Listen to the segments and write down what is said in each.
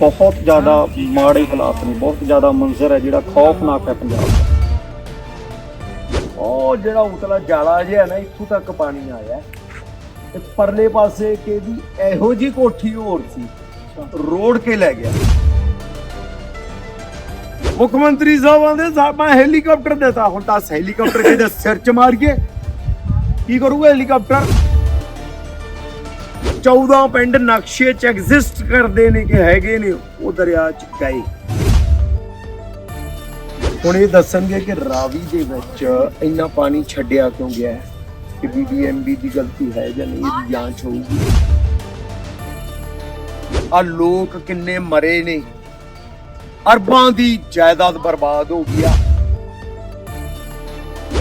ਬਹੁਤ ਜ਼ਿਆਦਾ ਮਾੜੇ ਹਾਲਾਤ ਨੇ, ਬਹੁਤ ਜ਼ਿਆਦਾ ਮੰਜ਼ਰ ਹੈ ਜਿਹੜਾ ਖੌਫਨਾਕ ਹੈ ਪੰਜਾਬ ਦਾ। ਉਹ ਜਿਹੜਾ ਉਤਲਾ ਜਾਲਾ ਜਿਹਾ ਨਾ, ਇੱਥੋਂ ਤੱਕ ਪਾਣੀ ਆਇਆ। ਤੇ ਪਰਲੇ ਪਾਸੇ ਕਿਹਦੀ ਇਹੋ ਜੀ ਕੋਠੀ ਹੋਰ ਸੀ, ਰੋੜ ਕੇ ਲੈ ਗਿਆ। ਮੁੱਖ ਮੰਤਰੀ ਸਾਹਿਬ ਆਂਦੇ ਸਾਹਿਬ ਹੈਲੀਕਾਪਟਰ ਦੇਤਾ। ਹੁਣ ਤਾਂ ਹੈਲੀਕਾਪਟਰ ਕਿਹਦੇ ਸਿਰ ਚ ਮਾਰ ਕੇ ਕੀ ਕਰੂਗਾ ਹੈਲੀਕਾਪਟਰ? 14 ਪਿੰਡ ਨਕਸ਼ੇ ਚ ਐਗਜ਼ਿਸਟ ਕਰਦੇ ਨੇ ਕਿ ਹੈਗੇ ਨੇ, ਉਹ ਦਰਿਆ ਚ ਗਏ। ਹੁਣ ਇਹ ਦੱਸਣਗੇ ਕਿ ਰਾਵੀ ਦੇ ਵਿੱਚ ਇੰਨਾ ਪਾਣੀ ਛੱਡਿਆ ਕਿਉਂ ਗਿਆ ਹੈ? ਕਿ ਬੀਬੀਐਮਬੀ ਦੀ ਗਲਤੀ ਹੈ ਜਾਂ ਨਹੀਂ, ਇਹਦੀ ਜਾਂਚ ਹੋਊਗੀ। ਆ ਲੋਕ ਕਿੰਨੇ ਮਰੇ ਨੇ। ਅਰਬਾਂ ਦੀ ਜਾਇਦਾਦ ਬਰਬਾਦ ਹੋ ਗਈ ਆ।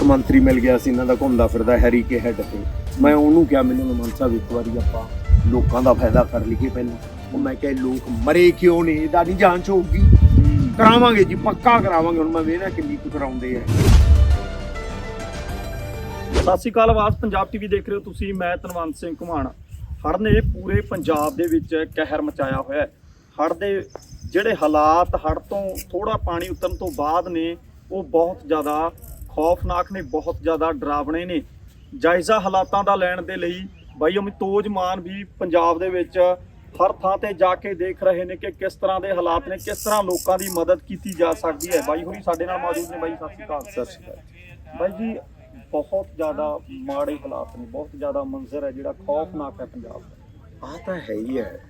ਮੰਤਰੀ ਮਿਲ ਗਿਆ ਸੀ, ਇਹਨਾਂ ਦਾ ਘੁੰਮਦਾ ਫਿਰਦਾ ਹੈਰੀ ਕੇ ਹੈਡ ਤੇ। ਮੈਂ ਉਹਨੂੰ ਕਿਹਾ, ਮੈਨੂੰ ਮਨ ਸਾਹਿਬ, ਇੱਕ ਵਾਰੀ ਆਪਾਂ ਲੋਕਾਂ ਦਾ ਫਾਇਦਾ ਕਰ ਲਈਏ ਪਹਿਲਾਂ। ਉਹ ਮੈਂ ਕਿਹਾ ਲੋਕ ਮਰੇ ਕਿਉਂ ਨੇ? ਇਹਦਾ ਨਹੀਂ ਜਾਂਚ ਹੋਊਗੀ ਕਰਾਵਾਂਗੇ ਜੀ, ਪੱਕਾ ਕਰਾਵਾਂਗੇ। ਹੁਣ ਮੈਂ ਵੇਖਣਾ ਕਿੰਨੀ ਕੁ ਕਰਾਉਂਦੇ ਆ। ਸਤਿ ਸ਼੍ਰੀ ਅਕਾਲ ਆਵਾਜ਼ ਪੰਜਾਬ ਟੀਵੀ ਦੇਖ ਰਹੇ ਹੋ ਤੁਸੀਂ। ਮੈਂ ਤਨਵੰਤ ਸਿੰਘ ਘੁਮਾਣ। ਹੜ੍ਹ ਨੇ ਪੂਰੇ ਪੰਜਾਬ ਦੇ ਵਿੱਚ ਕਹਿਰ ਮਚਾਇਆ ਹੋਇਆ ਹੈ। ਹੜ੍ਹ ਦੇ ਜਿਹੜੇ ਹਾਲਾਤ, ਹੜ੍ਹ ਤੋਂ ਥੋੜਾ ਪਾਣੀ ਉਤਰਨ ਤੋਂ ਬਾਅਦ ਨੇ, ਉਹ ਬਹੁਤ ਜ਼ਿਆਦਾ ਖੌਫਨਾਕ ਨੇ, ਬਹੁਤ ਜ਼ਿਆਦਾ ਡਰਾਵਣੇ ਨੇ। ਜਾਇਜ਼ਾ ਹਾਲਾਤਾਂ ਦਾ ਲੈਣ ਦੇ ਲਈ ਬਾਈ ਅਮਿਤੋਜ ਮਾਨ ਵੀ ਪੰਜਾਬ ਦੇ ਵਿੱਚ ਹਰ ਥਾਂ ਤੇ ਜਾ ਕੇ ਦੇਖ ਰਹੇ ਨੇ ਕਿ ਕਿਸ ਤਰ੍ਹਾਂ ਦੇ ਹਾਲਾਤ ਨੇ ਕਿਸ ਤਰ੍ਹਾਂ ਲੋਕਾਂ ਦੀ ਮਦਦ ਕੀਤੀ ਜਾ ਸਕਦੀ ਹੈ। ਬਾਈ ਹੋਰੀ ਸਾਡੇ ਨਾਲ ਮੌਜੂਦ ਨੇ। ਬਾਈ ਸਤਿ ਸ਼੍ਰੀ ਅਕਾਲ। ਸਤਿ ਸ਼੍ਰੀ ਅਕਾਲ ਬਾਈ ਜੀ ਬਹੁਤ ਜ਼ਿਆਦਾ ਮਾੜੇ ਹਾਲਾਤ ਨੇ ਬਹੁਤ ਜ਼ਿਆਦਾ ਮੰਜ਼ਰ ਹੈ ਜਿਹੜਾ ਖੌਫਨਾਕ ਹੈ ਪੰਜਾਬ ਦਾ। ਆ ਤਾਂ ਹੈ ਹੀ ਹੈ।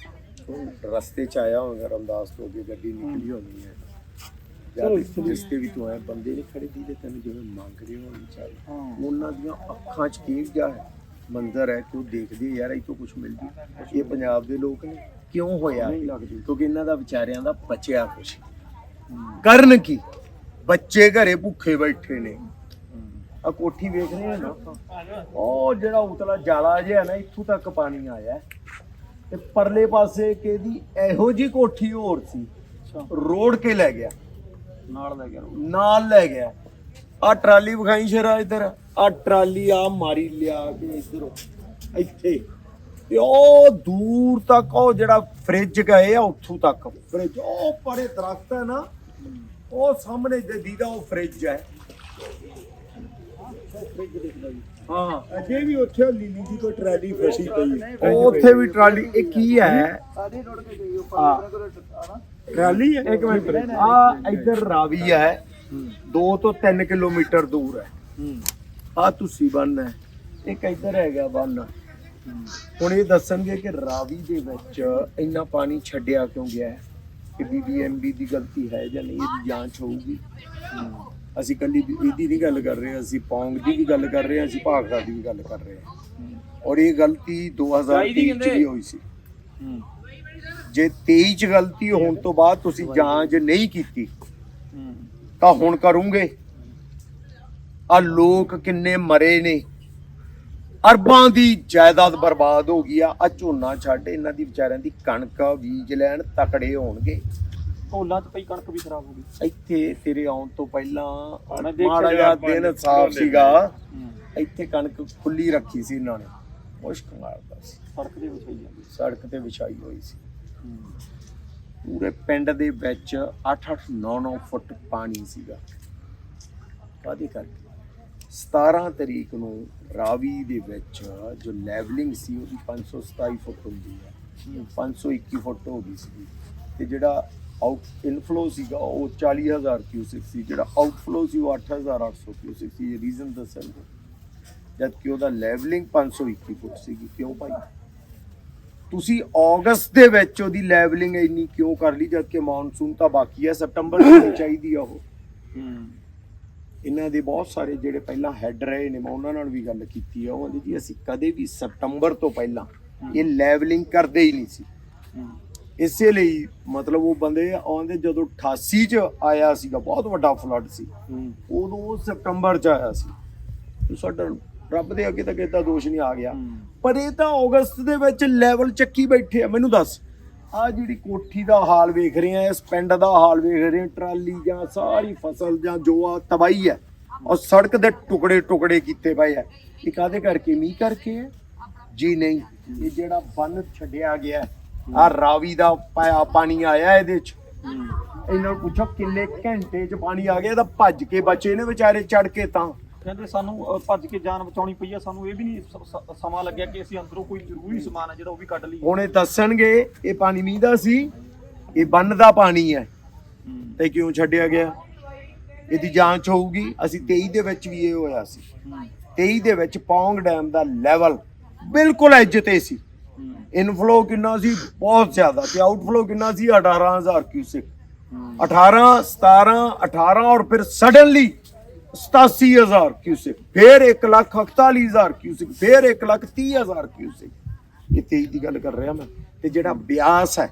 ਹੁਣ ਰਸਤੇ ਚ ਆਇਆ ਹੋਗਾ ਰਮਦਾਸ ਤੋਂ ਦੀ ਗੱਡੀ ਨਿਕਲੀ ਹੋਣੀ ਹੈ। ਜਿਸ ਤੇ ਵੀ ਤੂੰ ਆਇਆ ਬੰਦੇ ਨਹੀਂ ਖੜੇ ਦੀ ਤੈਨੂੰ ਜਿਵੇਂ ਮੰਗ ਰਹੇ ਹੋ ਵਿਚਾਰੇ। ਹਾਂ। ਉਹਨਾਂ ਦੀਆਂ ਅੱਖਾਂ 'ਚ ਕੀ ਗਿਆ ਹੈ? ਮੰਜ਼ਰ ਹੈ ਕਿ ਉਹ ਦੇਖਦੇ ਯਾਰ ਇਹ ਤੋਂ ਕੁਝ ਮਿਲ ਜੂ ਇਹ ਪੰਜਾਬ ਦੇ ਲੋਕ ਨੇ। ਕਿਉਂ ਹੋਇਆ ਕਿਉਂਕਿ ਇਹਨਾਂ ਦਾ ਵਿਚਾਰਿਆਂ ਦਾ ਬਚਿਆ ਕੁਛ। ਕਰਨ ਕੀ? ਬੱਚੇ ਘਰੇ ਭੁੱਖੇ ਬੈਠੇ ਨੇ। ਆ ਕੋਠੀ ਵੇਖ ਰਹੇ ਆ ਨਾ? ਉਹ ਜਿਹੜਾ ਉਤਲਾ ਜਾਲਾ ਜਿਹਾ ਨਾ ਇੱਥੋਂ ਤੱਕ ਪਾਣੀ ਆਇਆ ਤੇ ਪਰਲੇ ਪਾਸੇ ਕਿਹਦੀ? ਇਹੋ ਜੀ ਕੋਠੀ ਹੋਰ ਸੀ। ਰੋੜ ਕੇ ਲੈ ਗਿਆ। ਨਾਲ ਲੈ ਗਿਆ ਨਾਲ ਲੈ ਗਿਆ। ਆ ਟਰਾਲੀ ਵਿਖਾਈ ਸ਼ਰਾ ਇੱਧਰ। ਆ ਟਰਾਲੀ ਆ ਮਾਰੀ ਲਿਆ ਕੇ ਇੱਧਰੋਂ ਇੱਥੇ। ਤੇ ਉਹ ਦੂਰ ਤੱਕ ਉਹ ਜਿਹੜਾ ਫ੍ਰਿਜ ਗਏ ਆ ਉੱਥੋਂ ਤੱਕ। ਫ੍ਰਿਜ ਉਹ ਪਰੇ ਦਰਖਤ ਹੈ ਨਾ ਉਹ ਸਾਹਮਣੇ ਜੇ ਦੀਦਾ ਉਹ ਫ੍ਰਿਜ ਹੈ। ਹਾਂ। ਅਜੇ ਵੀ ਉੱਥੇ ਉਹ ਲੀਲੀ ਦੀ ਕੋਈ ਟਰਾਲੀ ਫਸੀ ਪਈ ਹੈ। ਉਹ ਉੱਥੇ ਵੀ ਟਰਾਲੀ ਇਹ ਕੀ ਹੈ? ਹਾਂ। ਟਰਾਲੀ ਹੈ? ਇੱਕ ਮਿੰਟ। ਆ ਇੱਧਰ ਰਾਵੀ ਹੈ 2 ਤੋਂ 3 ਕਿਲੋਮੀਟਰ ਦੂਰ ਹੈ। ਆ ਤੁਸੀਂ ਬੰਨ ਹੈ। ਇੱਕ ਇੱਧਰ ਹੈਗਾ ਬੰਨ। ਹੁਣ ਇਹ ਦੱਸਣਗੇ ਕਿ ਰਾਵੀ ਦੇ ਵਿੱਚ ਇੰਨਾ ਪਾਣੀ ਛੱਡਿਆ ਕਿਉਂ ਗਿਆ ਹੈ? ਕਿ ਬੀਬੀਐਮਬੀ ਦੀ ਗਲਤੀ ਹੈ ਜਾਂ ਨਹੀਂ ਇਹਦੀ ਜਾਂਚ ਹੋਊਗੀ। ਅਸੀਂ ਕੱਲੀ ਇਹਦੀ ਨਹੀਂ ਗੱਲ ਕਰ ਰਹੇ ਅਸੀਂ ਪੌਂਗ ਦੀ ਵੀ ਗੱਲ ਕਰ ਰਹੇ ਹਾਂ ਅਸੀਂ ਭਾਖੜਾ ਦੀ ਵੀ ਗੱਲ ਕਰ ਰਹੇ ਹਾਂ। ਔਰ ਇਹ ਗਲਤੀ 2023 ਚ ਵੀ ਹੋਈ ਸੀ। ਜੇ 23 ਚ ਗਲਤੀ ਹੋਣ ਤੋਂ ਬਾਅਦ ਤੁਸੀਂ ਜਾਂਚ ਨਹੀਂ ਕੀਤੀ ਤਾਂ ਹੁਣ ਕਰੂੰਗੇ। ਆ ਲੋਕ ਕਿੰਨੇ ਮਰੇ ਨੇ। ਅਰਬਾਂ ਦੀ ਜਾਇਦਾਦ ਬਰਬਾਦ ਹੋ ਗਈ ਆ। ਆ ਝੋਨਾ ਛੱਡ ਇਹਨਾਂ ਦੀ ਵਿਚਾਰਿਆਂ ਦੀ ਕਣਕ ਬੀਜ ਲੈਣ ਤਕੜੇ ਹੋਣਗੇ। ਢੋਲਾਂ 'ਚ ਪਈ ਕਣਕ ਵੀ ਖਰਾਬ ਹੋ ਗਈ। ਇੱਥੇ ਤੇਰੇ ਆਉਣ ਤੋਂ ਪਹਿਲਾਂ ਮਾੜਾ ਜਿਹਾ ਦਿਨ ਸਾਫ਼ ਸੀਗਾ। ਇੱਥੇ ਕਣਕ ਖੁੱਲੀ ਰੱਖੀ ਸੀ ਇਹਨਾਂ ਨੇ। ਮੁਸ਼ਕ ਮਾਰਦਾ ਸੀ। ਸੜਕ ਦੇ ਵਿਛਾਈ ਜਾਂਦੀ ਸੜਕ ਤੇ ਵਿਛਾਈ ਹੋਈ ਸੀ। ਪੂਰੇ ਪਿੰਡ ਦੇ ਵਿੱਚ 8-8 9-9 ਫੁੱਟ ਪਾਣੀ ਸੀਗਾ। ਕਾਹਦੇ ਕਰਕੇ? 17 ਤਰੀਕ ਨੂੰ ਰਾਵੀ ਦੇ ਵਿੱਚ ਜੋ ਲੈਵਲਿੰਗ ਸੀ ਉਹਦੀ 527 ਫੁੱਟ ਹੁੰਦੀ ਹੈ। 521 ਫੁੱਟ ਹੋ ਗਈ ਸੀ ਤੇ ਜਿਹੜਾ ਆਊਟ ਇਨਫਲੋ ਸੀਗਾ ਉਹ 40000 ਕਿਊਸਿਕ ਸੀ। ਜਿਹੜਾ ਆਊਟਫਲੋ ਸੀ ਉਹ 8800 ਕਿਊਸਿਕ ਸੀ ਇਹ ਰੀਜ਼ਨ ਦੱਸਣਗੇ ਜਦ ਕਿ ਉਹਦਾ ਲੈਵਲਿੰਗ 521 ਫੁੱਟ ਸੀਗੀ। ਕਿਉਂ ਭਾਈ? ਤੁਸੀਂ ਅਗਸਤ ਦੇ ਵਿੱਚ ਉਹਦੀ ਲੈਵਲਿੰਗ ਇੰਨੀ ਕਿਉਂ ਕਰ ਲਈ? ਜਦ ਕਿ ਮੌਨਸੂਨ ਤਾਂ ਬਾਕੀ ਹੈ। ਸਪਟੰਬਰ ਚ ਹੋਣੀ ਚਾਹੀਦੀ ਆ ਉਹ। ਇਹਨਾਂ ਦੇ ਬਹੁਤ ਸਾਰੇ ਜਿਹੜੇ ਪਹਿਲਾਂ ਹੈੱਡ ਰਹੇ ਨੇ ਮੈਂ ਉਹਨਾਂ ਨਾਲ ਵੀ ਗੱਲ ਕੀਤੀ ਆ ਉਹ ਕਹਿੰਦੇ ਜੀ ਅਸੀਂ ਕਦੇ ਵੀ ਸਪਟੰਬਰ ਤੋਂ ਪਹਿਲਾਂ ਇਹ ਲੈਵਲਿੰਗ ਕਰਦੇ ਹੀ ਨਹੀਂ ਸੀ। ਇਸੇ ਲਈ ਮਤਲਬ ਉਹ ਬੰਦੇ ਆਉਂਦੇ ਜਦੋਂ 88 ਚ ਆਇਆ ਸੀਗਾ ਬਹੁਤ ਵੱਡਾ ਫਲੱਡ ਸੀ ਉਦੋਂ ਸਪਟੰਬਰ ਚ ਆਇਆ ਸੀ। ਸਾਡਾ ਰੱਬ ਦੇ ਅੱਗੇ ਤਾਂ ਕਿਤਾ ਦੋਸ਼ ਨਹੀਂ ਆ ਗਿਆ। ਪਰ ਇਹ ਤਾਂ ਅਗਸਤ ਦੇ ਵਿੱਚ ਲੈਵਲ ਚੱਕੀ ਬੈਠੇ ਆ ਮੈਨੂੰ ਦੱਸ। ਆ ਜਿਹੜੀ ਕੋਠੀ ਦਾ ਹਾਲ ਵੇਖ ਰਹੇ ਆ ਇਸ ਪਿੰਡ ਦਾ ਹਾਲ ਵੇਖ ਰਹੇ ਆ ਟਰਾਲੀ ਜਾਂ ਸਾਰੀ ਫਸਲ ਜਾਂ ਜੋ ਆ ਤਬਾਹੀ ਹੈ ਔਰ ਸੜਕ ਦੇ ਟੁਕੜੇ ਟੁਕੜੇ ਕੀਤੇ ਪਏ ਆ। ਇਹ ਕਾਦੇ ਕਰਕੇ? ਮੀਂਹ ਕਰਕੇ ਹੈ? ਜੀ ਨਹੀਂ ਇਹ ਜਿਹੜਾ ਬੰਨ ਛੱਡਿਆ ਗਿਆ ਆ ਰਾਵੀ ਦਾ ਪਾਇਆ ਪਾਣੀ ਆਇਆ ਇਹਦੇ ਚ। ਇਹਨਾਂ ਨੂੰ ਪੁੱਛੋ ਕਿੰਨੇ ਘੰਟੇ ਚ ਪਾਣੀ ਆ ਗਿਆ ਇਹਦਾ ਭੱਜ ਕੇ ਬਚੇ ਨੇ ਵਿਚਾਰੇ ਚੜ ਕੇ ਤਾਂ। ਕਹਿੰਦੇ ਸਾਨੂੰ ਭੱਜ ਕੇ ਜਾਨ ਬਚਾਉਣੀ ਪਈ ਆ ਸਾਨੂੰ ਇਹ ਵੀ ਨਹੀਂ ਸਮਾਂ ਲੱਗਿਆ ਕਿ ਅਸੀਂ ਅੰਦਰੋਂ ਕੋਈ ਜ਼ਰੂਰੀ ਸਮਾਨ ਆ ਜਿਹੜਾ ਉਹ ਵੀ ਕੱਢ ਲਈਏ। ਹੁਣ ਦੱਸਣਗੇ ਇਹ ਪਾਣੀ ਮੀਂਹ ਦਾ ਸੀ ਇਹ ਬੰਨ ਦਾ ਪਾਣੀ ਹੈ। ਤੇ ਕਿਉਂ ਛੱਡਿਆ ਗਿਆ? ਇਹਦੀ ਜਾਂਚ ਹੋਊਗੀ ਅਸੀਂ 23 ਦੇ ਵਿੱਚ ਵੀ ਇਹ ਹੋਇਆ ਸੀ। ਹੂੰ, 23 ਦੇ ਵਿੱਚ ਪੌਂਗ ਡੈਮ ਦਾ ਲੈਵਲ ਬਿਲਕੁਲ ਐਜ ਤੇ ਸੀ। ਇਨਫਲੋ ਕਿੰਨਾ ਸੀ? ਬਹੁਤ ਜ਼ਿਆਦਾ ਤੇ ਆਊਟਫਲੋ ਕਿੰਨਾ ਸੀ? 18000 ਕਿਊਸਿਕ ਹੂੰ। 18 17 18 ਔਰ ਫਿਰ ਸਡਨਲੀ 87000 ਕਿਊਸਿਕ ਫਿਰ 148000 ਕਿਊਸਿਕ ਫਿਰ 130000 ਕਿਊਸਿਕ। ਇਹ 23 ਦੀ ਗੱਲ ਕਰ ਰਿਹਾ ਮੈਂ। ਤੇ ਜਿਹੜਾ ਬਿਆਸ ਹੈ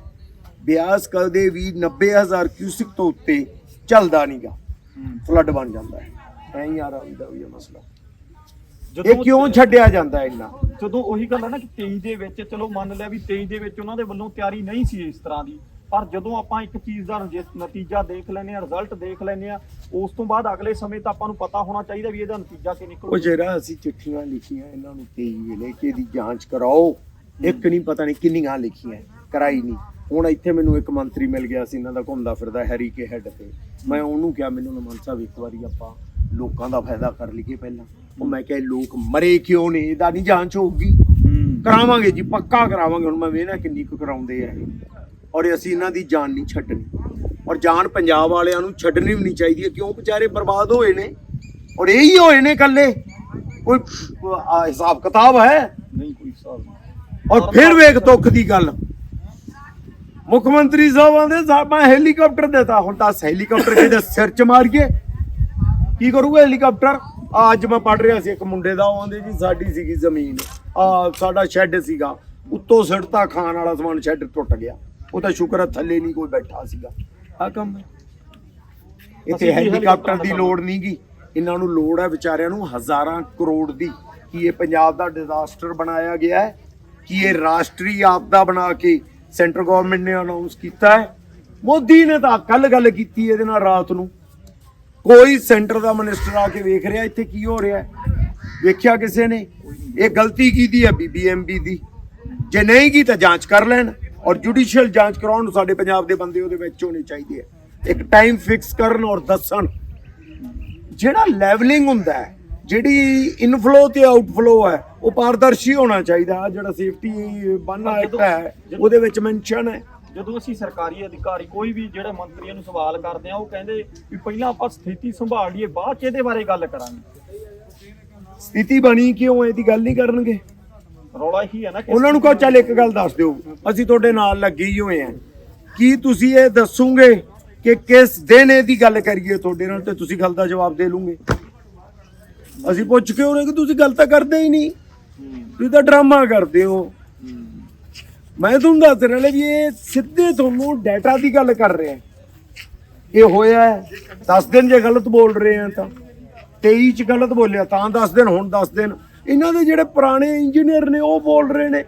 ਬਿਆਸ ਕਦੇ ਵੀ 90000 ਕਿਊਸਿਕ ਤੋਂ ਉੱਤੇ ਚੱਲਦਾ ਨਹੀਂਗਾ ਫਲੱਡ ਬਣ ਜਾਂਦਾ ਹੈ। ਐਂ ਯਾਰ ਆਉਂਦਾ ਵੀ ਮਸਲਾ। ਇਹ ਕਿਉਂ ਛੱਡਿਆ ਜਾਂਦਾ ਇੰਨਾ? ਜਦੋਂ ਉਹੀ ਗੱਲ ਹੈ ਨਾ ਕਿ 23 ਦੇ ਵਿੱਚ ਚਲੋ ਮੰਨ ਲਿਆ ਵੀ 23 ਦੇ ਵਿੱਚ ਉਹਨਾਂ ਦੇ ਵੱਲੋਂ ਤਿਆਰੀ ਨਹੀਂ ਸੀ ਇਸ ਤਰ੍ਹਾਂ ਦੀ। ਪਰ ਜਦੋਂ ਆਪਾਂ ਇੱਕ ਚੀਜ਼ ਦਾ ਨਤੀਜਾ ਦੇਖ ਲੈਨੇ ਆ ਰਿਜ਼ਲਟ ਦੇਖ ਲੈਨੇ ਆ ਉਸ ਤੋਂ ਬਾਅਦ ਅਗਲੇ ਸਮੇਂ ਤਾਂ ਆਪਾਂ ਨੂੰ ਪਤਾ ਹੋਣਾ ਚਾਹੀਦਾ ਵੀ ਇਹਦਾ ਨਤੀਜਾ ਕੀ ਉਹ ਨਿਕਲੂ ਜਿਹੜਾ ਅਸੀਂ ਚਿੱਠੀਆਂ ਲਿਖੀਆਂ ਇਹਨਾਂ ਨੂੰ 23 ਵੇਲੇ ਕਿ ਇਹਦੀ ਜਾਂਚ ਕਰਾਓ। ਇੱਕ ਨਹੀਂ ਪਤਾ ਨਹੀਂ ਕਿੰਨੀਆਂ ਲਿਖੀਆਂ ਕਰਾਈ ਨਹੀਂ। ਹੁਣ ਇੱਥੇ ਮੈਨੂੰ ਇੱਕ ਮੰਤਰੀ ਮਿਲ ਗਿਆ ਸੀ ਇਹਨਾਂ ਦਾ ਘੁੰਮਦਾ ਫਿਰਦਾ ਹੈਰੀ ਕੇ ਹੈੱਡ ਤੇ। ਮੈਂ ਉਹਨੂੰ ਕਿਹਾ ਮੈਨੂੰ ਨਮਨ ਸਾਹਿਬ ਇੱਕ ਵਾਰੀ ਆਪਾਂ ਲੋਕਾਂ ਦਾ ਫਾਇਦਾ ਕਰ ਲਈਏ ਪਹਿਲਾਂ। ਉਹ ਮੈਂ ਕਿਹਾ ਲੋਕ ਮਰੇ ਕਿਉਂ ਨੇ? ਇਹਦਾ ਨਹੀਂ ਜਾਂਚ ਹੋਊਗੀ। ਹੂੰ। ਕਰਾਵਾਂਗੇ ਜੀ ਪੱਕਾ ਕਰਾਵਾਂਗੇ। ਹੁਣ ਮੈਂ ਵੇਖਣਾ ਕਿੰਨੀ ਕੁ ਕਰਾਉਂਦੇ ਆ। ਇਹ ਔਰ ਅਸੀਂ ਇਹਨਾਂ ਦੀ ਜਾਨ ਨਹੀਂ ਛੱਡਣੀ। ਔਰ ਜਾਨ ਪੰਜਾਬ ਵਾਲਿਆਂ ਨੂੰ ਛੱਡਣੀ ਵੀ ਨਹੀਂ ਚਾਹੀਦੀ ਕਿਉਂ ਵਿਚਾਰੇ ਬਰਬਾਦ ਹੋਏ ਨੇ। ਔਰ ਇਹ ਹੀ ਹੋਏ ਨੇ ਇਕੱਲੇ। ਕੋਈ ਹਿਸਾਬ ਕਿਤਾਬ ਹੈ? ਨਹੀਂ ਕੋਈ ਹਿਸਾਬ ਨਹੀਂ। ਔਰ ਫਿਰ ਵੇਖ ਦੁੱਖ ਦੀ ਗੱਲ। ਮੁੱਖ ਮੰਤਰੀ ਸਾਹਿਬ ਆਂਦੇ ਸਾਹਿਬ ਮੈਂ ਹੈਲੀਕਾਪਟਰ ਦੇਤਾ। ਹੁਣ ਦੱਸ ਹੈਲੀਕਾਪਟਰ ਕਿਹਦੇ ਸਿਰ ਚ ਮਾਰੀਏ? ਕੀ ਕਰੂਗਾ ਹੈਲੀਕਾਪਟਰ? ਅੱਜ ਮੈਂ ਪੜ ਰਿਹਾ ਸੀ ਇੱਕ ਮੁੰਡੇ ਦਾ ਆਂਦੇ ਜੀ ਸਾਡੀ ਸੀਗੀ ਜ਼ਮੀਨ। ਆ ਸਾਡਾ ਸ਼ੈੱਡ ਸੀਗਾ। ਉੱਤੋਂ ਸਿੜਤਾ ਖਾਣ ਵਾਲਾ ਸਮਾਨ ਸ਼ੈੱਡ ਟੁੱਟ ਗਿਆ। ਉਹ ਤਾਂ ਸ਼ੁਕਰ ਹੈ ਥੱਲੇ ਨਹੀਂ ਕੋਈ ਬੈਠਾ ਸੀਗਾ। ਆ ਕੰਮ ਹੈ। ਇੱਥੇ ਹੈਲੀਕਾਪਟਰ ਦੀ ਲੋੜ ਨਹੀਂਗੀ ਇਹਨਾਂ ਨੂੰ ਲੋੜ ਹੈ ਵਿਚਾਰਿਆਂ ਨੂੰ ਹਜ਼ਾਰਾਂ ਕਰੋੜ ਦੀ। ਕੀ ਇਹ ਪੰਜਾਬ ਦਾ ਡਿਜ਼ਾਸਟਰ ਬਣਾਇਆ ਗਿਆ ਹੈ? ਕੀ ਇਹ ਰਾਸ਼ਟਰੀ ਆਪਦਾ ਬਣਾ ਕੇ ਸੈਂਟਰ ਗਵਰਨਮੈਂਟ ਨੇ ਅਨਾਉਂਸ ਕੀਤਾ ਹੈ? ਮੋਦੀ ਨੇ ਤਾਂ ਕੱਲ ਗੱਲ ਕੀਤੀ ਇਹਦੇ ਨਾਲ ਰਾਤ ਨੂੰ। ਕੋਈ ਸੈਂਟਰ ਦਾ ਮਿਨਿਸਟਰ ਆ ਕੇ ਵੇਖ ਰਿਹਾ ਇੱਥੇ ਕੀ ਹੋ ਰਿਹਾ ਹੈ? ਵੇਖਿਆ ਕਿਸੇ ਨੇ? ਇਹ ਗਲਤੀ ਕੀਤੀ ਹੈ ਬੀਬੀਐਮਬੀ ਦੀ? ਜੇ ਨਹੀਂ ਕੀ ਤਾਂ ਜਾਂਚ ਕਰ ਲੈਣ। ਔਰ ਜੁਡੀਸ਼ੀਅਲ ਜਾਂਚ ਕਰਾਉਣ ਨੂੰ ਸਾਡੇ ਪੰਜਾਬ ਦੇ ਬੰਦੇ ਉਹਦੇ ਵਿੱਚ ਹੋਣੇ ਚਾਹੀਦੇ ਆ ਇੱਕ ਟਾਈਮ ਫਿਕਸ ਕਰਨ ਔਰ ਦੱਸਣ। ਜਿਹੜਾ ਲੈਵਲਿੰਗ ਹੁੰਦਾ ਹੈ ਜਿਹੜੀ ਇਨਫਲੋ ਤੇ ਆਊਟਫਲੋ ਹੈ ਉਹ ਪਾਰਦਰਸ਼ੀ ਹੋਣਾ ਚਾਹੀਦਾ। ਜਿਹੜਾ ਸੇਫਟੀ ਬੰਨ ਐਕਟ ਹੈ ਉਹਦੇ ਵਿੱਚ ਮੈਂਸ਼ਨ ਹੈ। ਜਦੋਂ ਅਸੀਂ ਸਰਕਾਰੀ ਅਧਿਕਾਰੀ ਕੋਈ ਵੀ ਜਿਹੜੇ ਮੰਤਰੀਆਂ ਨੂੰ ਸਵਾਲ ਕਰਦੇ ਆ ਉਹ ਕਹਿੰਦੇ ਵੀ ਪਹਿਲਾਂ ਆਪਾਂ ਸਥਿਤੀ ਸੰਭਾਲ ਲਈਏ ਬਾਅਦ ਚ ਇਹਦੇ ਬਾਰੇ ਗੱਲ ਕਰਾਂਗੇ। ਸਥਿਤੀ ਬਣੀ ਕਿਉਂ ਇਹਦੀ ਗੱਲ ਨਹੀਂ ਕਰਨਗੇ। ਰੌਲਾ ਇਹੀ ਹੈ ਨਾ ਉਹਨਾਂ ਨੂੰ ਕਹੋ ਚੱਲ ਇੱਕ ਗੱਲ ਦੱਸ ਦਿਓ ਅਸੀਂ ਤੁਹਾਡੇ ਨਾਲ ਲੱਗੇ ਹੀ ਹੋਏ ਆ ਕੀ ਤੁਸੀਂ ਇਹ ਦੱਸੋਗੇ ਕਿ ਕਿਸ ਦਿਨ ਇਹਦੀ ਗੱਲ ਕਰੀਏ ਤੁਹਾਡੇ ਨਾਲ ਤੇ ਤੁਸੀਂ ਗੱਲ ਦਾ ਜਵਾਬ ਦੇ ਲੂਗੇ ਅਸੀਂ ਪੁੱਛ ਕੇ ਉਹਨੇ ਕਿ ਤੁਸੀਂ ਗੱਲ ਤਾਂ ਕਰਦੇ ਹੀ ਨਹੀਂ। ਹੂੰ, ਤੁਸੀਂ ਤਾਂ ਡਰਾਮਾ ਕਰਦੇ ਹੋ। ਹੂੰ, ਮੈਂ ਤੁਹਾਨੂੰ ਦੱਸ ਰਿਹਾ ਵੀ ਇਹ ਸਿੱਧੇ ਤੁਹਾਨੂੰ ਡਾਟਾ ਦੀ ਗੱਲ ਕਰ ਰਿਹਾ ਇਹ ਹੋਇਆ ਹੈ 10 ਦਿਨ ਜੇ ਗਲਤ ਬੋਲ ਰਹੇ ਆ ਤਾਂ 23 ਚ ਗਲਤ ਬੋਲਿਆ ਤਾਂ 10 ਦਿਨ ਹੁਣ 10 ਦਿਨ। ਇਹਨਾਂ ਦੇ ਜਿਹੜੇ ਪੁਰਾਣੇ ਇੰਜੀਨੀਅਰ ਨੇ, ਉਹ ਬੋਲ ਰਹੇ ਨੇ।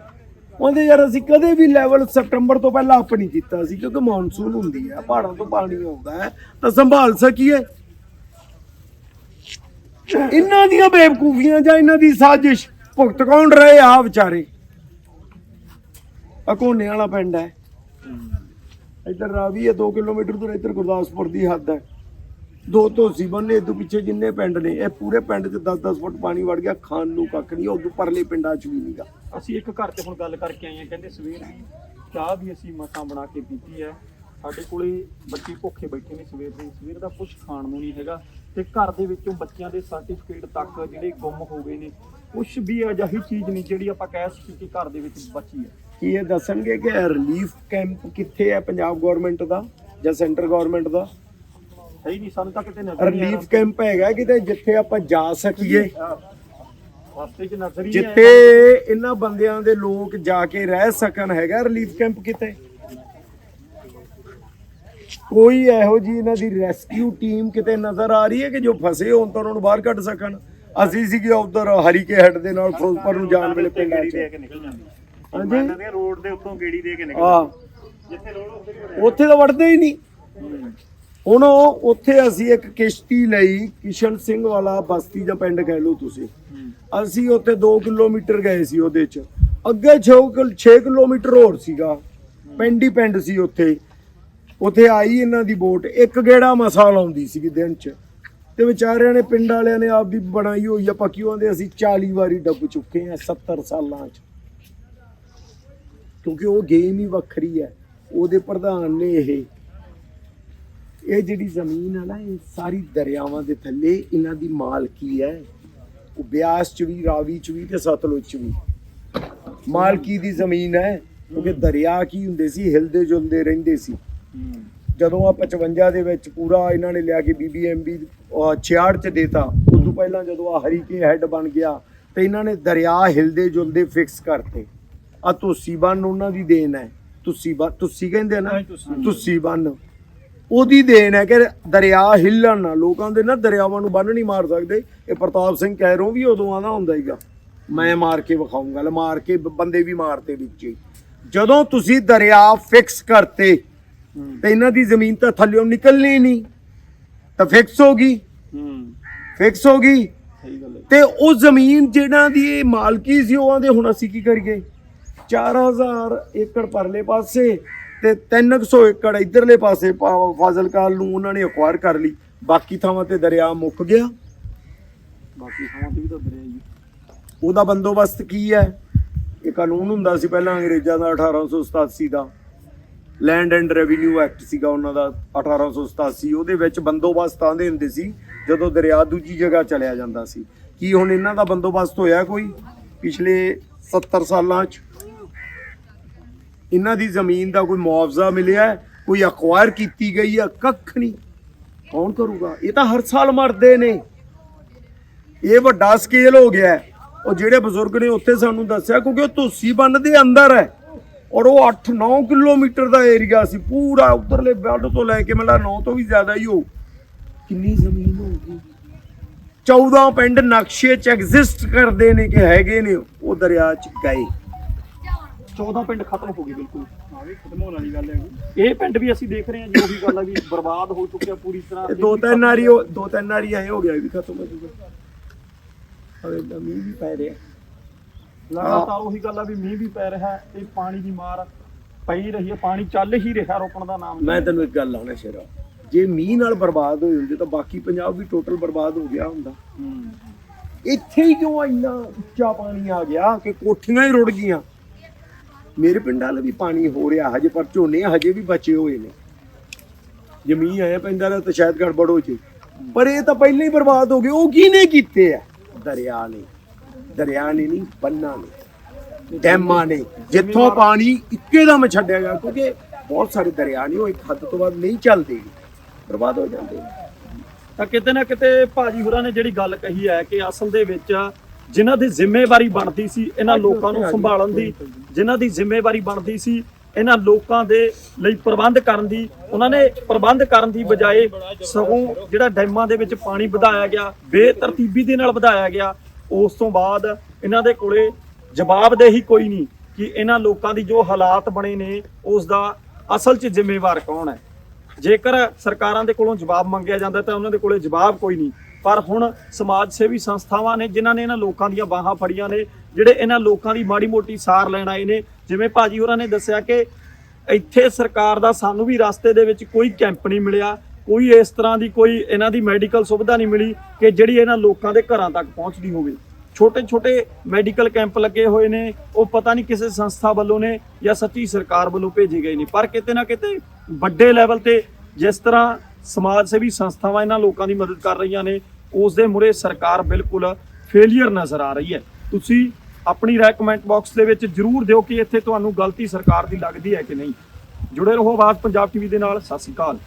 ਉਹਦੇ ਯਾਰ ਅਸੀਂ ਕਦੇ ਵੀ ਲੈਵਲ ਸਤੰਬਰ ਤੋਂ ਪਹਿਲਾਂ ਅਪ ਨਹੀਂ ਕੀਤਾ ਸੀ, ਕਿਉਂਕਿ ਮੌਨਸੂਨ ਹੁੰਦੀ ਹੈ, ਪਹਾੜਾਂ ਤੋਂ ਪਾਣੀ ਆਉਂਦਾ ਹੈ, ਤਾਂ ਸੰਭਾਲ ਸਕੀਏ। ਇਹਨਾਂ ਦੀਆਂ ਬੇਵਕੂਫੀਆਂ ਜਾਂ ਇਹਨਾਂ ਦੀ ਸਾਜ਼ਿਸ਼, ਭੁਗਤ ਕੌਣ ਰਹੇ ਆ ਵਿਚਾਰੇ? ਅਕੋਨੇ ਵਾਲਾ ਪਿੰਡ ਹੈ। ਇੱਧਰ ਰਾਵੀ ਹੈ 2 ਕਿਲੋਮੀਟਰ ਦੂਰ ਇੱਧਰ ਗੁਰਦਾਸਪੁਰ ਦੀ ਹੱਦ ਹੈ। ਦੋ ਧੋਸੀ ਬੰਨੇ ਇਦੋਂ ਪਿੱਛੇ ਜਿੰਨੇ ਪਿੰਡ ਨੇ ਇਹ ਪੂਰੇ ਪਿੰਡ 'ਚ 10-10 ਫੁੱਟ ਪਾਣੀ ਵੜ ਗਿਆ ਖਾਣ ਨੂੰ ਕੱਖ ਨਹੀਂ ਉਦੋਂ ਪਰਲੇ ਪਿੰਡਾਂ 'ਚ ਵੀ ਨਹੀਂਗਾ। ਅਸੀਂ ਇੱਕ ਘਰ ਤੇ ਹੁਣ ਗੱਲ ਕਰਕੇ ਆਏ ਆ ਕਹਿੰਦੇ ਸਵੇਰ ਦੀ ਚਾਹ ਵੀ ਅਸੀਂ ਮਸਾਂ ਬਣਾ ਕੇ ਪੀਤੀ ਹੈ। ਸਾਡੇ ਕੋਲੇ ਬੱਚੇ ਭੁੱਖੇ ਬੈਠੇ ਨੇ ਸਵੇਰ ਦੇ ਸਵੇਰ ਦਾ ਕੁਝ ਖਾਣ ਨੂੰ ਨਹੀਂ ਹੈਗਾ। ਤੇ ਘਰ ਦੇ ਵਿੱਚੋਂ ਬੱਚਿਆਂ ਦੇ ਸਰਟੀਫਿਕੇਟ ਤੱਕ ਜਿਹੜੇ ਗੁੰਮ ਹੋ ਗਏ ਨੇ ਕੁਝ ਵੀ ਅਜਿਹੀ ਚੀਜ਼ ਨਹੀਂ ਜਿਹੜੀ ਆਪਾਂ ਕਹਿ ਸਕੀਏ ਕਿ ਘਰ ਦੇ ਵਿੱਚ ਬਚੀ ਹੈ। ਕੀ ਇਹ ਦੱਸਣਗੇ ਕਿ ਰਿਲੀਫ ਕੈਂਪ ਕਿੱਥੇ ਹੈ ਪੰਜਾਬ ਗਵਰਨਮੈਂਟ ਦਾ ਜਾਂ ਸੈਂਟਰ ਗਵਰਨਮੈਂਟ ਦਾ? ਹੈ ਹੀ ਨਹੀਂ ਸਾਨੂੰ ਤਾਂ ਕਿਤੇ ਨਜ਼ਰ ਨਹੀਂ ਰਿਲੀਫ ਕੈਂਪ ਹੈਗਾ ਕਿਤੇ ਜਿੱਥੇ ਆਪਾਂ ਜਾ ਸਕੀਏ। ਰਸਤੇ 'ਚ ਨਜ਼ਰ ਹੀ ਨਹੀਂ ਜਿੱਥੇ। ਇਹਨਾਂ ਬੰਦਿਆਂ ਦੇ ਲੋਕ ਜਾ ਕੇ ਰਹਿ ਸਕਣ ਹੈਗਾ ਰਿਲੀਫ ਕੈਂਪ ਕਿਤੇ। ਕੋਈ ਇਹੋ ਜੀ ਇਹਨਾਂ ਦੀ ਰੈਸਕਿਊ ਟੀਮ ਕਿਤੇ ਨਜ਼ਰ ਆ ਰਹੀ ਹੈ ਕਿ ਜੋ ਫਸੇ ਹੋਣ ਤਾਂ ਉਹਨਾਂ ਨੂੰ ਬਾਹਰ ਕੱਢ ਸਕਣ? ਅਸੀਂ ਸੀਗੇ ਉਧਰ ਹਰੀਕੇ ਹੈਡ ਦੇ ਨਾਲ ਫਿਰੋਜ਼ਪੁਰ ਨੂੰ ਜਾਣ ਵੇਲੇ ਪਿੰਡਾਂ 'ਚ ਨਿਕਲ ਹਾਂਜੀ। ਦੇ ਰੋਡ ਦੇ ਉੱਤੋਂ ਗੇੜੀ ਦੇ ਕੇ ਆ ਜਿੱਥੇ ਰੋਡ ਉੱਥੇ ਤਾਂ ਵੜਦੇ ਹੀ ਨਹੀਂ। ਹੁਣ ਉਹ ਉੱਥੇ ਅਸੀਂ ਇੱਕ ਕਿਸ਼ਤੀ ਲਈ ਕਿਸ਼ਨ ਸਿੰਘ ਵਾਲਾ ਬਸਤੀ ਦਾ ਪਿੰਡ ਕਹਿ ਲਓ ਤੁਸੀਂ। ਅਸੀਂ ਉੱਥੇ 2 ਕਿਲੋਮੀਟਰ ਗਏ ਸੀ ਉਹਦੇ ਚ। ਅੱਗੇ 6 6 ਕਿਲੋਮੀਟਰ ਹੋਰ ਸੀਗਾ। ਪਿੰਡ ਹੀ ਪਿੰਡ ਸੀ ਉੱਥੇ। ਉੱਥੇ ਆਈ ਇਹਨਾਂ ਦੀ ਬੋਟ। ਇੱਕ ਗੇੜਾ ਮਸਾ ਲਾਉਂਦੀ ਸੀਗੀ ਦਿਨ ਚ। ਤੇ ਵਿਚਾਰਿਆਂ ਨੇ, ਪਿੰਡ ਵਾਲਿਆਂ ਨੇ ਆਪਦੀ ਬਣਾਈ ਹੋਈ ਆ। ਪੱਕੀ ਉਹਦੇ ਅਸੀਂ 40 ਵਾਰੀ ਡੱਬ ਚੁੱਕੇ ਆ 70 ਸਾਲਾਂ ਚ। ਕਿਉਂਕਿ ਉਹ ਗੇਮ ਹੀ ਵੱਖਰੀ ਹੈ ਉਹਦੇ ਪ੍ਰਧਾਨ ਨੇ ਇਹ ਇਹ ਜਿਹੜੀ ਜ਼ਮੀਨ ਹੈ ਨਾ ਇਹ ਸਾਰੀ ਦਰਿਆਵਾਂ ਦੇ ਥੱਲੇ ਇਹਨਾਂ ਦੀ ਮਾਲਕੀ ਹੈ? ਉਹ ਬਿਆਸ ਚ ਵੀ ਰਾਵੀ ਚ ਵੀ ਤੇ ਸਤਲੁਜ ਚ ਵੀ। ਮਾਲਕੀ ਦੀ ਜ਼ਮੀਨ ਹੈ? ਕਿਉਂਕਿ ਦਰਿਆ ਕੀ ਹੁੰਦੇ ਸੀ? ਹਿਲਦੇ ਜੁਲਦੇ ਰਹਿੰਦੇ ਸੀ। ਜਦੋਂ ਆ 55 ਦੇ ਵਿੱਚ ਪੂਰਾ ਇਹਨਾਂ ਨੇ ਲਿਆ ਕੇ ਬੀਬੀਐਮਬੀ 66 ਚ ਦੇਤਾ। ਉਦੋਂ ਪਹਿਲਾਂ ਜਦੋਂ ਆ ਹਰੀਕੇ ਹੈੱਡ ਬਣ ਗਿਆ ਤੇ ਇਹਨਾਂ ਨੇ ਦਰਿਆ ਹਿਲਦੇ ਜੁਲਦੇ ਫਿਕਸ ਕਰਤੇ। ਆ ਤੁਸੀਂ ਬੰਨ ਉਹਨਾਂ ਦੀ ਦੇਣ ਹੈ। ਤੁਸੀਂ ਬੰਨ ਤੁਸੀਂ ਕਹਿੰਦੇ ਨਾ। ਤੁਸੀਂ ਬੰਨ। ਉਹਦੀ ਦੇਣ ਹੈ ਕਿ ਦਰਿਆ ਹਿੱਲਣ ਨਾ ਲੋਕਾਂ ਦੇ ਨਾ ਦਰਿਆਵਾਂ ਨੂੰ ਬੰਨ ਨਹੀਂ ਮਾਰ ਸਕਦੇ। ਇਹ ਪ੍ਰਤਾਪ ਸਿੰਘ ਕਹਿਰੋਂ ਵੀ ਉਦੋਂ ਆਂਦਾ ਹੁੰਦਾ ਹੀਗਾ ਮੈਂ ਮਾਰ ਕੇ ਵਿਖਾਉਂਗਾ ਲੈ ਮਾਰ ਕੇ ਬੰਦੇ ਵੀ ਮਾਰਤੇ ਵਿੱਚ ਹੀ। ਜਦੋਂ ਤੁਸੀਂ ਦਰਿਆ ਫਿਕਸ ਕਰਤੇ ਤੇ ਇਹਨਾਂ ਦੀ ਜ਼ਮੀਨ ਤਾਂ ਥੱਲਿਓਂ ਨਿਕਲਣੀ ਨਹੀਂ ਤਾਂ ਫਿਕਸ ਹੋ ਗਈ। ਫਿਕਸ ਹੋ ਗਈ। ਤੇ ਉਹ ਜ਼ਮੀਨ ਜਿਹੜਾ ਦੀ ਮਾਲਕੀ ਸੀ ਉਹ ਆਂਦੇ ਹੁਣ ਅਸੀਂ ਕੀ ਕਰੀਏ? 4000 ਏਕੜ ਪਰਲੇ ਪਾਸੇ ਤੇ 300 ਏਕੜ ਇਧਰਲੇ ਪਾਸੇ ਪਾ- ਫਾਜ਼ਿਲਕਾਲ ਨੂੰ ਉਹਨਾਂ ਨੇ ਅਕਵਾਇਰ ਕਰ ਲਈ। ਬਾਕੀ ਥਾਵਾਂ ਤੇ ਦਰਿਆ ਮੁੱਕ ਗਿਆ। ਬਾਕੀ ਥਾਵਾਂ ਤੇ ਵੀ ਤਾਂ ਦਰਿਆ ਹੀ ਉਹਦਾ ਬੰਦੋਬਸਤ ਕੀ ਹੈ? ਇਹ ਕਾਨੂੰਨ ਹੁੰਦਾ ਸੀ ਪਹਿਲਾਂ ਅੰਗਰੇਜ਼ਾਂ ਦਾ 1887 ਦਾ। ਲੈਂਡ ਐਂਡ ਰੈਵਨਿਊ ਐਕਟ ਸੀਗਾ ਉਹਨਾਂ ਦਾ 1887 ਉਹਦੇ ਵਿੱਚ ਬੰਦੋਬਸਤ ਆਂਦੇ ਹੁੰਦੇ ਸੀ, ਜਦੋਂ ਦਰਿਆ ਦੂਜੀ ਜਗ੍ਹਾ ਚਲਿਆ ਜਾਂਦਾ ਸੀ। ਕੀ ਹੁਣ ਇਹਨਾਂ ਦਾ ਬੰਦੋਬਸਤ ਹੋਇਆ ਕੋਈ? ਪਿਛਲੇ 70 ਸਾਲਾਂ 'ਚ? ਇਹਨਾਂ ਦੀ ਜ਼ਮੀਨ ਦਾ ਕੋਈ ਮੁਆਵਜ਼ਾ ਮਿਲਿਆ ਕੋਈ ਅਕਵਾਇਰ ਕੀਤੀ ਗਈ ਹੈ? ਕੱਖ ਨਹੀਂ। ਕੌਣ ਕਰੂਗਾ? ਇਹ ਤਾਂ ਹਰ ਸਾਲ ਮਰਦੇ ਨੇ। ਇਹ ਵੱਡਾ ਸਕੇਲ ਹੋ ਗਿਆ ਉਹ ਜਿਹੜੇ ਬਜ਼ੁਰਗ ਨੇ ਉੱਥੇ ਸਾਨੂੰ ਦੱਸਿਆ, ਕਿਉਂਕਿ ਉਹ ਤੁਸੀਂ ਬੰਨ ਦੇ ਅੰਦਰ ਹੈ। ਔਰ ਉਹ 8-9 ਕਿਲੋਮੀਟਰ ਦਾ ਏਰੀਆ ਸੀ। ਪੂਰਾ ਉਧਰਲੇ ਵੱਡ ਤੋਂ ਲੈ ਕੇ ਮਤਲਬ 9 ਤੋਂ ਵੀ ਜ਼ਿਆਦਾ ਹੀ ਹੋ ਕਿੰਨੀ ਜ਼ਮੀਨ ਹੋਊਗੀ 14 ਪਿੰਡ ਨਕਸ਼ੇ 'ਚ ਐਗਜ਼ਿਸਟ ਕਰਦੇ ਨੇ ਕਿ ਹੈਗੇ ਨੇ। ਉਹ ਦਰਿਆ 'ਚ ਗਏ। 14 ਪਿੰਡ ਖਤਮ ਹੋ ਗਏ ਬਿਲਕੁਲ। ਹਾਂ ਵੀ ਖਤਮ ਹੋਣ ਵਾਲੀ ਗੱਲ ਹੈ ਇਹ ਪਿੰਡ ਵੀ ਅਸੀਂ ਦੇਖ ਰਹੇ ਹਾਂ ਜੀ ਉਹੀ ਗੱਲ ਹੈ ਵੀ ਬਰਬਾਦ ਹੋ ਚੁੱਕਿਆ ਪੂਰੀ ਤਰ੍ਹਾਂ ਇਹ ਦੋ ਤਿੰਨ ਵਾਰੀ ਉਹ ਦੋ ਤਿੰਨ ਵਾਰੀ ਐ ਹੋ ਗਿਆ ਇਹ ਵੀ ਖਤਮ ਹੋ ਜੂਗਾ ਹਵੇ ਮੀਂਹ ਵੀ ਪੈ ਰਿਹਾ। ਲਗਾਤਾਰ ਉਹੀ ਗੱਲ ਆ ਵੀ ਮੀਂਹ ਵੀ ਪੈ ਰਿਹਾ ਤੇ ਪਾਣੀ ਦੀ ਮਾਰ ਪਈ ਰਹੀ ਹੈ ਪਾਣੀ ਚੱਲ ਹੀ ਰਿਹਾ ਰੁਕਣ ਦਾ ਨਾਮ। ਨਹੀਂ ਮੈਂ ਤੈਨੂੰ ਇੱਕ ਗੱਲ ਆਣਾ ਸ਼ੇਰਾ ਜੇ ਮੀਂਹ ਨਾਲ ਬਰਬਾਦ ਹੋਏ ਹੁੰਦੇ ਤਾਂ ਬਾਕੀ ਪੰਜਾਬ ਵੀ ਟੋਟਲ ਬਰਬਾਦ ਹੋ ਗਿਆ ਹੁੰਦਾ। ਹੂੰ। ਇੱਥੇ ਹੀ ਕਿਉਂ ਇੰਨਾ ਉੱਚਾ ਪਾਣੀ ਆ ਗਿਆ ਕਿ ਕੋਠੀਆਂ ਹੀ ਰੁੜ ਗਈਆਂ? ਮੇਰੇ ਪਿੰਡਾਂ ਵਾਲ ਵੀ ਪਾਣੀ ਹੋ ਰਿਹਾ, ਹਜੇ ਪਰ ਝੋਨੇ ਹਜੇ ਵੀ ਬਚੇ ਹੋਏ ਨੇ। ਜੇ ਮੀਂਹ ਆਇਆ ਪੈਂਦਾ ਰਿਹਾ ਤਾਂ ਸ਼ਾਇਦ ਗੜਬੜ ਹੋ ਜੇ। ਪਰ ਇਹ ਤਾਂ ਪਹਿਲਾਂ ਹੀ ਬਰਬਾਦ ਹੋ ਗਏ, ਉਹ ਕਿਹਨੇ ਕੀਤੇ ਆ? ਦਰਿਆ ਨੇ ਦਰਿਆ ਨੇ ਨਹੀਂ, ਬੰਨਾਂ ਨੇ, ਡੈਮਾਂ ਨੇ। ਜਿੱਥੋਂ ਪਾਣੀ ਇੱਕੇ ਦਮ ਛੱਡਿਆ ਗਿਆ, ਕਿਉਂਕਿ ਬਹੁਤ ਸਾਰੇ ਦਰਿਆ ਨੇ, ਉਹ ਇੱਕ ਹੱਦ ਤੋਂ ਬਾਅਦ ਨਹੀਂ ਚੱਲਦੇ। ਬਰਬਾਦ ਹੋ ਜਾਂਦੇ ਨੇ। ਤਾਂ ਕਿਤੇ ਨਾ ਕਿਤੇ ਭਾਜੀ ਹੋਰਾਂ ਨੇ ਜਿਹੜੀ ਗੱਲ ਕਹੀ ਹੈ ਕਿ ਅਸਲ ਦੇ ਵਿੱਚ ਜਿਨ੍ਹਾਂ ਦੀ ਜ਼ਿੰਮੇਵਾਰੀ ਬਣਦੀ ਸੀ ਇਹਨਾਂ ਲੋਕਾਂ ਨੂੰ ਸੰਭਾਲਣ ਦੀ ਜਿਨ੍ਹਾਂ ਦੀ ਜ਼ਿੰਮੇਵਾਰੀ ਬਣਦੀ ਸੀ ਇਹਨਾਂ ਲੋਕਾਂ ਦੇ ਲਈ ਪ੍ਰਬੰਧ ਕਰਨ ਦੀ ਉਹਨਾਂ ਨੇ ਪ੍ਰਬੰਧ ਕਰਨ ਦੀ ਬਜਾਏ ਸਗੋਂ ਜਿਹੜਾ ਡੈਮਾਂ ਦੇ ਵਿੱਚ ਪਾਣੀ ਵਧਾਇਆ ਗਿਆ ਬੇਤਰਤੀਬੀ ਦੇ ਨਾਲ ਵਧਾਇਆ ਗਿਆ ਉਸ ਤੋਂ ਬਾਅਦ ਇਹਨਾਂ ਦੇ ਕੋਲੇ ਜਵਾਬਦੇਹੀ ਕੋਈ ਨਹੀਂ ਕਿ ਇਹਨਾਂ ਲੋਕਾਂ ਦੀ ਜੋ ਹਾਲਾਤ ਬਣੇ ਨੇ ਉਸ ਦਾ ਅਸਲ 'ਚ ਜ਼ਿੰਮੇਵਾਰ ਕੌਣ ਹੈ। ਜੇਕਰ ਸਰਕਾਰਾਂ ਦੇ ਕੋਲੋਂ ਜਵਾਬ ਮੰਗਿਆ ਜਾਂਦਾ ਤਾਂ ਉਹਨਾਂ ਦੇ ਕੋਲੇ ਜਵਾਬ ਕੋਈ ਨਹੀਂ। ਪਰ ਹੁਣ ਸਮਾਜ ਸੇਵੀ ਸੰਸਥਾਵਾਂ ਨੇ, ਜਿਨ੍ਹਾਂ ਨੇ ਇਹਨਾਂ ਲੋਕਾਂ ਦੀਆਂ ਬਾਹਾਂ ਫੜੀਆਂ ਨੇ, ਜਿਹੜੇ ਇਹਨਾਂ ਲੋਕਾਂ ਦੀ ਮਾੜੀ ਮੋਟੀ ਸਾਰ ਲੈਣ ਆਏ ਨੇ, ਜਿਵੇਂ ਭਾਜੀ ਹੋਰਾਂ ਨੇ ਦੱਸਿਆ ਕਿ ਇੱਥੇ ਸਰਕਾਰ ਦਾ ਸਾਨੂੰ ਵੀ ਰਸਤੇ ਦੇ ਵਿੱਚ ਕੋਈ ਕੈਂਪ ਨਹੀਂ ਮਿਲਿਆ, ਕੋਈ ਇਸ ਤਰ੍ਹਾਂ ਦੀ ਕੋਈ ਇਹਨਾਂ ਦੀ ਮੈਡੀਕਲ ਸੁਵਿਧਾ ਨਹੀਂ ਮਿਲੀ ਕਿ ਜਿਹੜੀ ਇਹਨਾਂ ਲੋਕਾਂ ਦੇ ਘਰਾਂ ਤੱਕ ਪਹੁੰਚਦੀ ਹੋਵੇ। ਛੋਟੇ ਛੋਟੇ ਮੈਡੀਕਲ ਕੈਂਪ ਲੱਗੇ ਹੋਏ ਨੇ, ਉਹ ਪਤਾ ਨਹੀਂ ਕਿਸੇ ਸੰਸਥਾ ਵੱਲੋਂ ਨੇ ਜਾਂ ਸੱਚੀ ਸਰਕਾਰ ਵੱਲੋਂ ਭੇਜੇ ਗਏ ਨੇ, ਪਰ ਕਿਤੇ ਨਾ ਕਿਤੇ ਵੱਡੇ ਲੈਵਲ ਤੇ ਜਿਸ ਤਰ੍ਹਾਂ ਸਮਾਜ ਸੇਵੀ ਸੰਸਥਾਵਾਂ ਇਹਨਾਂ ਲੋਕਾਂ ਦੀ ਮਦਦ ਕਰ ਰਹੀਆਂ ਨੇ ਉਸ ਦੇ ਮੁਰੇ ਸਰਕਾਰ ਬਿਲਕੁਲ ਫੇਲਿਅਰ ਨਜ਼ਰ ਆ ਰਹੀ ਹੈ। ਤੁਸੀਂ ਆਪਣੀ ਰਾਏ ਕਮੈਂਟ ਬਾਕਸ ਦੇ ਵਿੱਚ ਜਰੂਰ ਦਿਓ ਕਿ ਇੱਥੇ ਤੁਹਾਨੂੰ ਗਲਤੀ ਸਰਕਾਰ ਦੀ ਲੱਗਦੀ ਹੈ ਕਿ ਨਹੀਂ। ਜੁੜੇ ਰਹੋ ਆਵਾਜ਼ ਪੰਜਾਬ ਟੀਵੀ ਦੇ ਨਾਲ, ਸਤਿ ਸ਼੍ਰੀ ਅਕਾਲ।